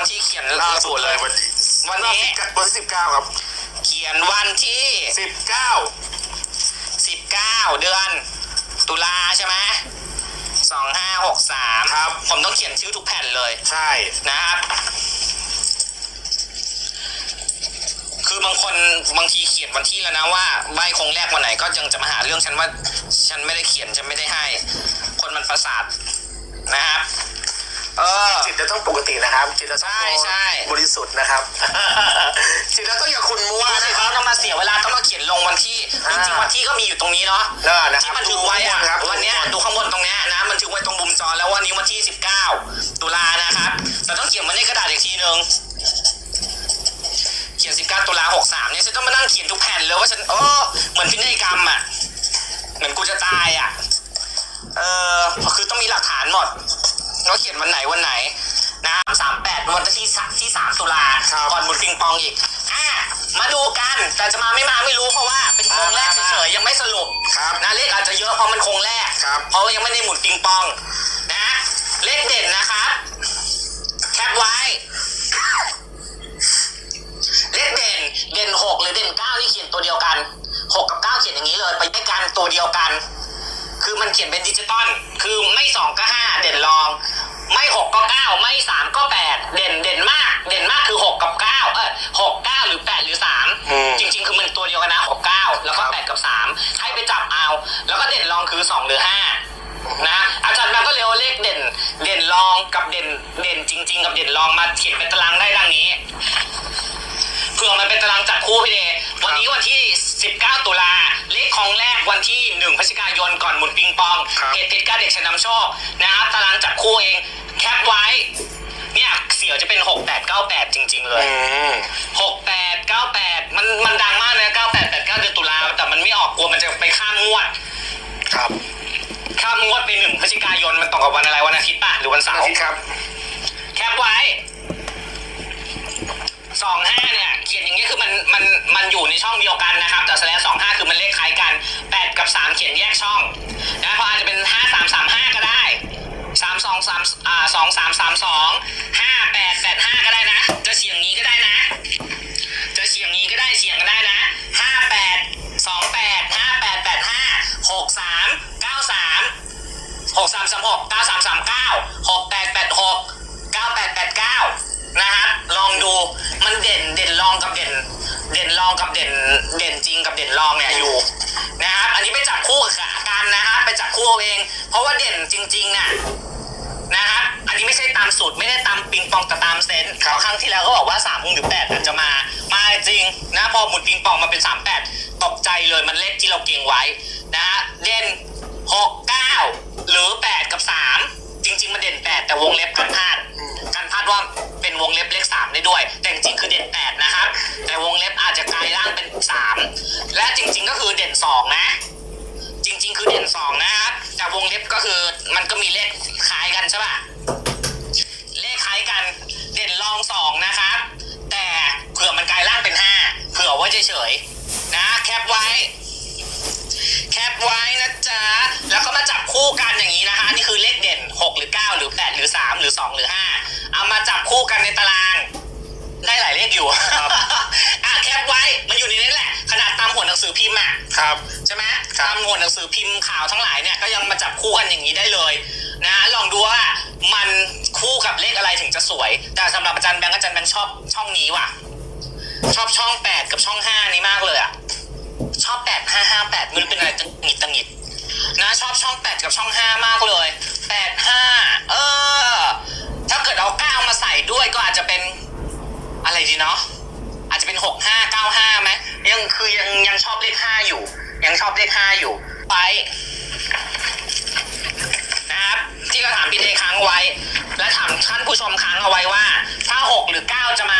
องมีวันที่เขียนล่าระสุบุดเลเลยยวันที่วันนี้ วันที่สิบเก้าครับ เขียนวันที่สิบเก้า19เดือน ตุลาใช่ไหมสองห้าหกสามครับ ผมต้องเขียนชื่อทุกแผ่นเลย ใช่นะครับ คือบางคนบางทีเขียนวันที่แล้วนะว่าใบคงแรกวันไหนก็ยังจะมาหาเรื่องฉันว่า ฉันไม่ได้เขียนฉันไม่ได้ให้ คนมันประสาทนะครับ เออ จิตจะต้องปกตินะครับ จิตจะต้องใช่ใช่ บริสุทธิ์นะครับ จิตจะต้องอย่าคุณมัวว่าสินะคเขารับต้องมาเสียเวลาต้องมาเขียนลงวันที่อ่าจริงๆวันที่ก็มีอยู่ตรงนี้เนาะ เออนะคที่รับบันทึกไว้อะดูข้างบนครับวันเนี้ยดูข้างบนตรงเนี้ยนะบันทึกไว้ตรงมุมจอแล้ววันนี้วันที่ 19 ตุลานะครับแต่ต้องเขียนมาในกระดาษอีกทีนึงเขียน 19 ตุลา63เนี่ยฉันต้องมานั่งเขียนทุกแผ่นเลยว่าฉันโอ้เหมือนพินัยกรรมอะเหมือนกูจะตายอะ ว่าเขียนวันไหนวันไหนนะสามแปดวันที่สามที่สามตุลาครับก่อนหมุนปิงปองอีกอะมาดูกันแต่จะมาไม่มาไม่รู้เพราะว่าเป็นโครงแรกเฉยๆยังไม่สรุปครับนะเลขอาจจะเยอะเพราะมันโครงแรกครับเพราะว่ายังไม่ได้หมุนปิงปอง นะเลขเด่นนะครับแคปไว้เลขเด่นเด่นหกหรือเด่นเก้าที่เขียนตัวเดียวกันหกกับเก้าเขียนอย่างนี้เลย ไปด้วยกันตัวเดียวกันคือ มันเขียนเป็นดิจิตอลคือไม่สองก็ห้าเด่นรอง ไม่หกก็เก้าไม่สามก็แปดเด่นเด่นมาก เด่นมากคือหกกับเก้าเออหกเก้าหรือแปดหรือสามอืม จริง ๆ คือมันตัวเดียวกันนะหกเก้าแล้วก็ครับแปดกับสามให้ไปจับเอา แล้วก็เด่นรองคือสองหรือห้านะอาจารย์แบงก์ก็เลยเอาเลขเด่น เด่นรองกับเด่นเด่นจริง ๆ กับเด่นรองมาเขียนเป็นตารางได้ดังนี้เผื่อมันเป็นตารางจับคู่พี่เดย์วันนี้วันที่ 19 ตุลา เลขของแรกวันที่1พฤศจิกายนก่อนหมุนปิงปองครับเพจเพจก้าเด็กชนนำโชคนะครับตารางจับคู่เองแคปไว้เนี่ยเสียวจะเป็น 6898 จริง ๆ เลยอืม6898 มันมันดังมากเลยนะ 9889 เดือนตุลาแต่มันไม่ออกกลัวมันจะไปข้ามงวด ครับข้ามงวดไป1พฤศจิกายนมันตรงกับวันอะไรวันอาทิตย์ป่ะหรือวันเสาอาร์ทิตย์ครับ แคปไว้สองห้าเนี่ยเขียนอย่างนี้คือมันมันมันอยู่ในช่องเดียวกันนะครับแต่แสดงสองห้าคือ สามเขียนแยกช่องนะเพราะอาจจะเป็นห้าสามสามห้าก็ได้สามสองสามอ่าสองสามสามสองห้าแปดแปดห้าก็ได้นะ จะเฉียงนี้ก็ได้นะ จะเฉียงนี้ก็ได้เฉียงก็ได้นะห้าแปดสองแปดห้าแปดแปดห้าหกสามเก้าสามหกสามสามหกเก้าสามสามเก้าหกแปดแปดหกเก้าแปดแปดเก้านะครับลองดูมันเด่นเด่นรองกับเด่น เด่นรองกับเด่น เด่นจริงกับเด่นรองเนี่ยอยู่ นะครับ อันนี้ไปจับคู่กับกันนะครับไปจับคู่เอาเอง เพราะว่าเด่นจริงๆน่ะนะครับ อันนี้ไม่ใช่ตามสูตรไม่ได้ตามปิงปองแต่ตามเซนส์เพราะครั้งที่แล้วก็บอกว่า3ามหรือแปดจะมา มาจริงนะพอหมุนปิงปองมาเป็น 3 8 ตกใจเลยมันเลขที่เราเก่งไว้นะฮะเด่น6 9 หรือ 8 กับ 3 จริง ๆ มันเด่น 8 แต่วงเล็บกันพลาดกันพลาด ว่าเป็นวงเล็บเลข3ได้ด้วย แต่จริงๆคือเด่น8นะครับ แต่วงเล็บอาจจะกลายร่างเป็น3และจริง ๆก็คือเด่น2นะ จริง ๆ คือเด่นสองนะครับแต่วงเล็บก็คือมันก็มีเลขคล้ายกันใช่ป่ะเลขคล้ายกันเด่นรองสองนะครับ แต่เผื่อมันกลายร่างเป็นห้าเผื่อไว้เฉยๆนะแคปไว้แคปไว้นะจ๊ะ แล้วก็มาจับคู่กันอย่างนี้นะคะ นี่คือเลขเด่น 6 หรือ 9 หรือ 8 หรือ 3 หรือ 2 หรือ 5 เอามาจับคู่กันในตาราง ได้หลายเลขอยู่อะแคปไว้มันอยู่ในนี้แหละ ขนาดตามหัวหนังสือพิมพ์อะครับใช่ไหมครับตามหมวดหนังสือพิมพ์ข่าวทั้งหลายเนี่ยก็ยังมาจับคู่กันอย่างนี้ได้เลยนะลองดูว่ามันคู่กับเลขอะไรถึงจะสวย แต่สำหรับอาจารย์แบงค์อาจารย์แบงค์ชอบช่องนี้ว่ะ ชอบช่องแปดกับช่องห้านี้มากเลยอะชอบแปดห้าห้าแปดไม่รู้เป็นอะไรตังหงิดตังหงิดนะชอบช่องแปดกับช่องห้ามากเลย เนาะอาจจะเป็นหกห้าเก้าห้าไหมยังคือยังยังชอบเลขห้าอยู่ ยังชอบเลขห้าอยู่ ไปนะครับที่ก็ถามพี่เดค้างไว้ และถามท่านผู้ชมค้างเอาไว้ว่า ถ้าหกหรือเก้าจะมาเนี่ยถ้า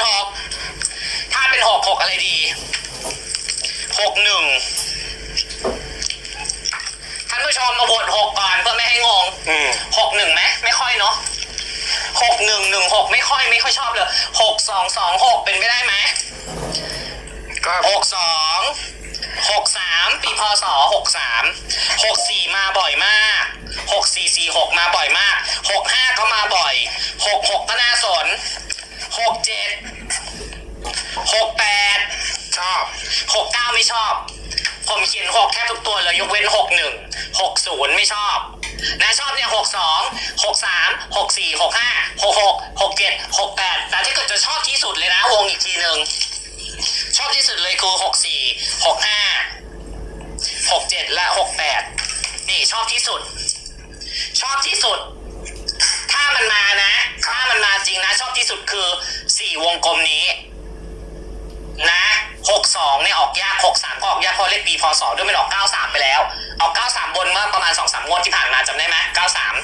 เอาหกก่อนอะถ้าเป็นหกถ้าเป็นหกหกอะไรดีหกหนึ่งท่านผู้ชมมาโหวตหกก่อนเพื่อไม่ให้งงอืม หกหนึ่งไหมไม่ค่อยเนาะหกหนึ่งหนึ่งหกไม่ค่อยไม่ค่อยชอบเลยหกสองสองหกเป็นไปได้ไหมก็หกสองหกสามปีพศหกสามหกสี่มาบ่อยมากหกสี่สี่หกมาบ่อยมากหกห้าก็มาบ่อยหกหกก็น่าสน หกเจ็ดหกแปดชอบหกเก้าไม่ชอบ ผมเขียนหกแทบทุกตัวเลยยกเว้นหกหนึ่งหกศูนย์ไม่ชอบนะชอบเนี่ยหกสองหกสามหกสี่หกห้าหกหกหกเจ็ดหกแปดแต่ที่เกิดจะชอบที่สุดเลยนะ วงอีกทีหนึ่งชอบที่สุดเลยคือหกสี่หกห้าหกเจ็ดและหกแปดนี่ชอบที่สุด ชอบที่สุด ถ้ามันมานะ ถ้ามันมาจริงนะ ชอบที่สุดคือสี่วงกลมนี้ นะหกสองเนี่ยออกยากหกสามก็ออกยากเพราะเลขปีพศด้วยมันออกเก้าสามไปแล้วออกเก้าสามบนเมื่อประมาณสองสามงวดที่ผ่านมาจำได้ไหมเก้าสาม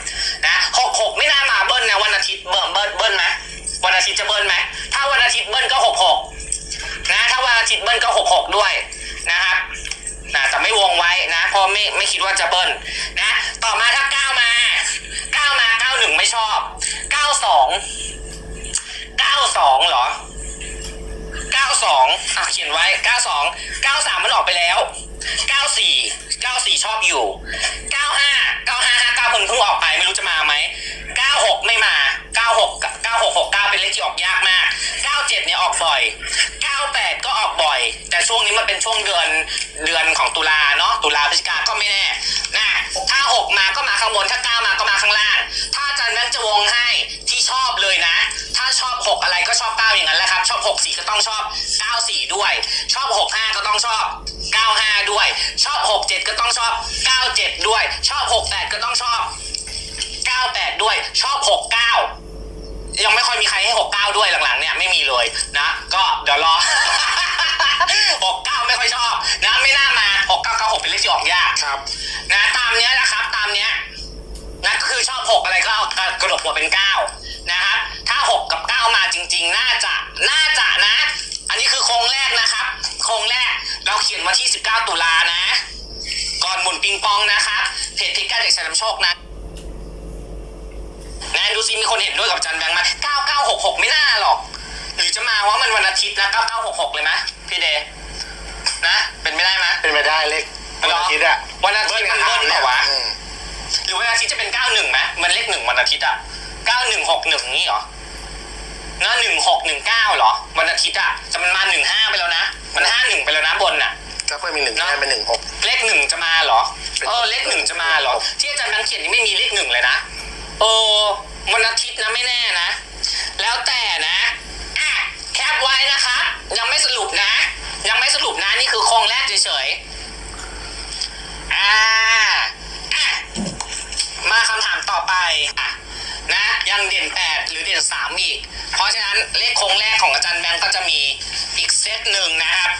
นะหกหกไม่น่ามาเบิ้ลนะวันอาทิตย์เบิ้ลเบิ้ลเบิ้ลไหมวันอาทิตย์จะเบิ้ลไหมถ้าวันอาทิตย์เบิ้ลก็หกหกนะถ้าวันอาทิตย์เบิ้ลก็หกหกด้วยนะครับนะแต่ไม่วงไว้นะเพราะไม่ไม่คิดว่าจะเบิ้ลนะ ต่อมาถ้าเก้า ก้าสองเก้าสองเหรอ92อะเขียนไว้92 93มันออกไปแล้ว94 94ชอบอยู่95 95 59คนเพิ่งออกไปไม่รู้จะมาไหม96ไม่มา96 96 69เป็นเลขที่ออกยากมาก97เนี่ยออกบ่อย98ก็ออกบ่อย แต่ช่วงนี้มันเป็นช่วงเดือนเดือนของตุลาเนาะตุลาพฤศจิกาก็ไม่แน่นะถ้า6มาก็มาข้างบนถ้า9มาก็มาข้างล่าง ถ้าจารย์แบงจะวงให้ท ชอบเลยนะ ถ้าชอบ 6 อะไรก็ชอบ 9 อย่างนั้นแหละครับ ชอบ 6 4 ก็ต้องชอบ 9 4 ด้วย ชอบ 6 5 ก็ต้องชอบ 9 5 ด้วย ชอบ 6 7 ก็ต้องชอบ 9 7 ด้วย ชอบ 6 8 ก็ต้องชอบ 9 8 ด้วย ชอบ 6 9 ยังไม่ค่อยมีใครให้ 6 9 ด้วยหลังๆ เนี่ยไม่มีเลยนะ ก็เดี๋ยวรอ 6 9 ไม่ค่อยชอบนะไม่น่ามา 6 9 9 6เป็นเลขที่ออกยากครับ นะตามเนี้ยนะครับตามเนี้ยนะก็คือชอบหกอะไรก็เอากระดกหัวเป็นเก้า นะครับถ้าหกกับเก้ามาจริง ๆ น่าจะน่าจะนะ อันนี้คือโครงแรกนะครับ โครงแรกเราเขียนวันที่ 19 ตุลานะ ก่อนหมุนปิงปองนะครับเพจทิกเกอร์เด็กชายนำโชคนะนะดูซิมีคนเห็นด้วยกับอาจันแบงค์ไหม9966 ไม่น่าหรอก หรือจะมาว่ามันวันอาทิตย์นะ9966 เลยไหมพี่เดย์นะ เป็นไม่ได้ไหมเป็นไปได้เลขวันอาทิตย์อะวันอาทิตย์มันเบิ้ลเปล่าวะอืมหรือวันอาทิตย์จะเป็นเก้าหนึ่งไหมมันเลขหนึ่งวันอาทิตย์อะ เก้าหนึ่งหกหนึ่งนี่เหรอเนอะหนึ่งหกหนึ่งเก้าเหรอวันอาทิตย์อะแต่มันมาหนึ่งห้าไปแล้วนะ มันห้าหนึ่งไปแล้วนะบนน่ะก็เพิ่มมีหนึ่งเนอะได้เป็นหนึ่งหกเลขหนึ่งจะมาเหรอเป็นเออเลขหนึ่งจะมาเหรอ ที่อาจารย์แบงค์เขียนนี่ไม่มีเลขหนึ่งเลยนะเออวันอาทิตย์นะไม่แน่นะ แล้วแต่นะอะแคปไว้นะคะยังไม่สรุปนะ ยังไม่สรุปนะ นี่คือโครงแรกเฉยๆ อ่าอะ มาคำถามต่อไปอะนะยังเด่น 8 หรือเด่น 3 อีก เพราะฉะ นั้นเลขโครงแรกของอาจารย์แบงก์ก็จะมีอีกเซตหนึ่งนะครับ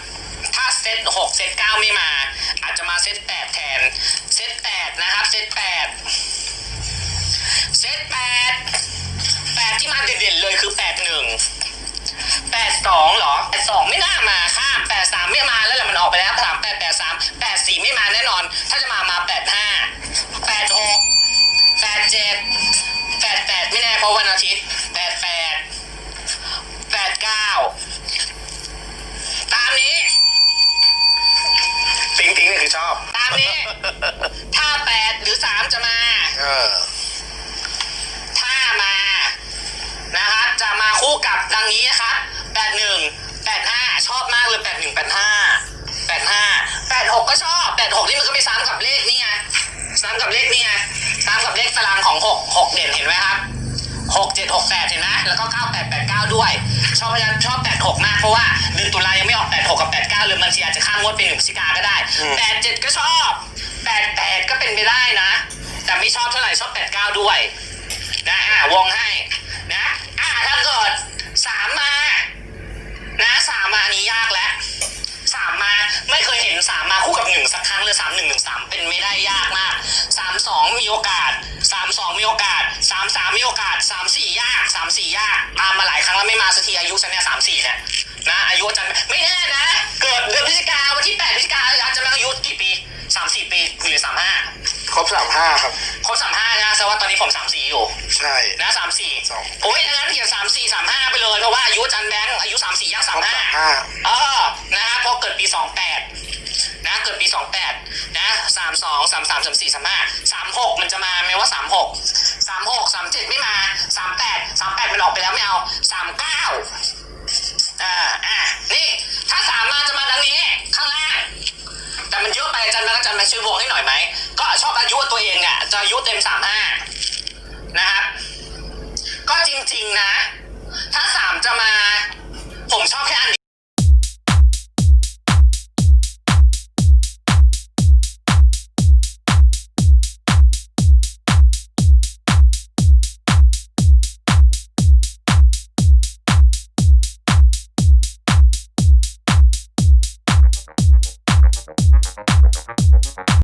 ถ้าเซต6เซต9ไม่มา อาจจะมาเซต8แทน เซต8นะครับ เซต8เซต8 8ที่มาเด่นๆเลยคือ8 1 82เหรอ82ไม่น่ามาค่ะ83ไม่มาแล้วแหละมันออกไปแล้ว3 8 83 84ไม่มาแน่นอน ถ้าจะมามา85 86 87 88ไม่แน่เพราะวันอาทิตย์แปดแป 88 89ตามนี้ ติ๊งติ๊งนี่คือชอบ ตามนี้ ถ้า8หรือ3จะมา เออ ถ้ามานะครับจะมาคู่กับดังนี้นะครับแปดหนึ่งแปดห้าชอบมากเลยแปดหนึ่งแปดห้าแปดห้าแปดหกก็ชอบแปดหกนี่มันก็ไม่ซ้ำกับเลขนี่ไงซ้ำกับเลขนี่ไงซ้ำกับเลขตารางของหกหกเด่นเห็นไหมครับ หกเจ็ดหกแปดเห็นไหมแล้วก็เก้าแปดแปดเก้าด้วย ชอบพยันชอบแปดหกมากเพราะว่าเดือนตุลายังไม่ออกแปดหกกับแปดเก้าเลยบางทีอาจจะข้ามงวดเป็นหนึ่งพฤศจิกาก็ได้แปดเจ็ดก็ชอบแปดแปดก็เป็นไปได้นะ แต่ไม่ชอบเท่าไหร่ชอบแปดเก้าด้วยนะอะวงให้นะอะถ้าเกิดสามมา นะสามมานนี้ยากแล้วสามมาไม่เคยเห็นสามมาคู่กับหนึ่งสักครั้งเลยสามหนึ่งหนึ่งสามเป็นไม่ได้ยากมากสามสองมีโอกาสสามสองมีโอกาส สสามสี่ยากสามสี่ยากตามมาหลายครั้งแล้วไม่มาสักทีอายุฉันเนี่ยสามสี่เนี่ยนะอายุอาจารย์ไม่แน่นะ เกิดเดือนพฤศจิกาวันที่แปดพฤศจิกาอาจารย์อายุกี่ปีสามสี่ปีหรือสามห้าครบสามห้าครับคนสามห้านะแสดงว่าตอนนี้ผมสามสี่อยู่ ใช่นะสามสี่สองโอ้ยงั้นเขียนสามสี่สามห้าไปเลยเพราะว่าอายุอาจารย์แบงค์อายุสามสี่ย่างครสามบห้าสามห้าเออนะฮะเพราะเกิดปีสองแปดนะเกิดปีสองแปดนะสามสองสามสามสามสี่สามห้าสามหกมันจะมาไหมว่าสามหก สามหกสามเจ็ดไม่มาสามแปดสามแปดมันออกไปแล้วไม่เอาสามเก้าอ่าอ่านี่ถ้าสามมาจะมาทางนี้ข้างล่าง แต่มันเยอะไปอาจารย์มาอาจารย์มาช่วยบวกให้หน่อยไหมก็ชอบอายุตัวเองเนี่ยจะอายุเต็มสามห้านะครับก็จริง ๆนะ ถ้าสามจะมา